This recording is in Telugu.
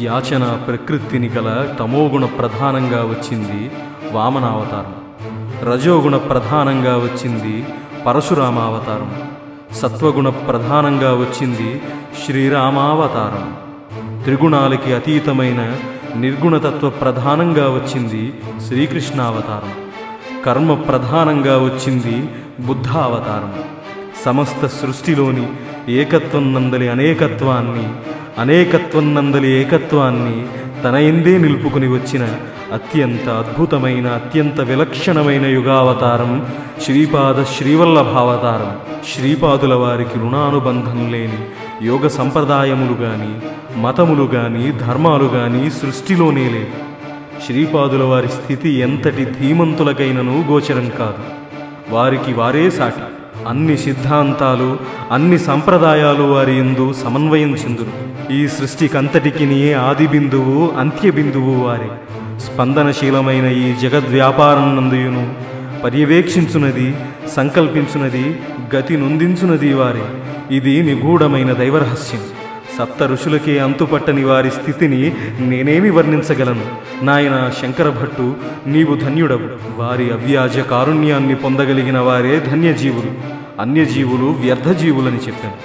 యాచన ప్రకృతిని గల తమోగుణ ప్రధానంగా వచ్చింది వామనావతారం. రజోగుణ ప్రధానంగా వచ్చింది పరశురామావతారం. సత్వగుణ ప్రధానంగా వచ్చింది శ్రీరామావతారం. త్రిగుణాలకి అతీతమైన నిర్గుణతత్వ ప్రధానంగా వచ్చింది శ్రీకృష్ణావతారం. కర్మ ప్రధానంగా వచ్చింది బుద్ధ అవతారం సమస్త సృష్టిలోని ఏకత్వం నందలి అనేకత్వాన్ని అనేకత్వం నందలి ఏకత్వాన్ని తన ఎందే నిలుపుకుని వచ్చిన అత్యంత అద్భుతమైన అత్యంత విలక్షణమైన యుగావతారం శ్రీపాద శ్రీవల్లభావతారం. శ్రీపాదుల వారికి రుణానుబంధం లేని యోగ సంప్రదాయములు గాని మతములు గాని ధర్మాలు గాని సృష్టిలోనే లేవు. శ్రీపాదుల వారి స్థితి ఎంతటి ధీమంతులకైనను గోచరం కాదు. వారికి వారే సాటి. అన్ని సిద్ధాంతాలు అన్ని సంప్రదాయాలు వారి ఎందు సమన్వయం చెందును. ఈ సృష్టికంతటికి ఆది బిందువు అంత్య బిందువు వారే. స్పందనశీలమైన ఈ జగద్వ్యాపారం నందుయును. పర్యవేక్షించునది సంకల్పించునది గతి నొందించున్నది వారే. ఇది నిగూఢమైన దైవరహస్యం. సప్త ఋషులకే అంతుపట్టని వారి స్థితిని నేనేమి వర్ణించగలను? నాయన శంకర భట్టు నీవు ధన్యుడవు. వారి అవ్యాజ కారుణ్యాన్ని పొందగలిగిన వారే ధన్యజీవులు. అన్యజీవులు వ్యర్థజీవులని చెప్పాను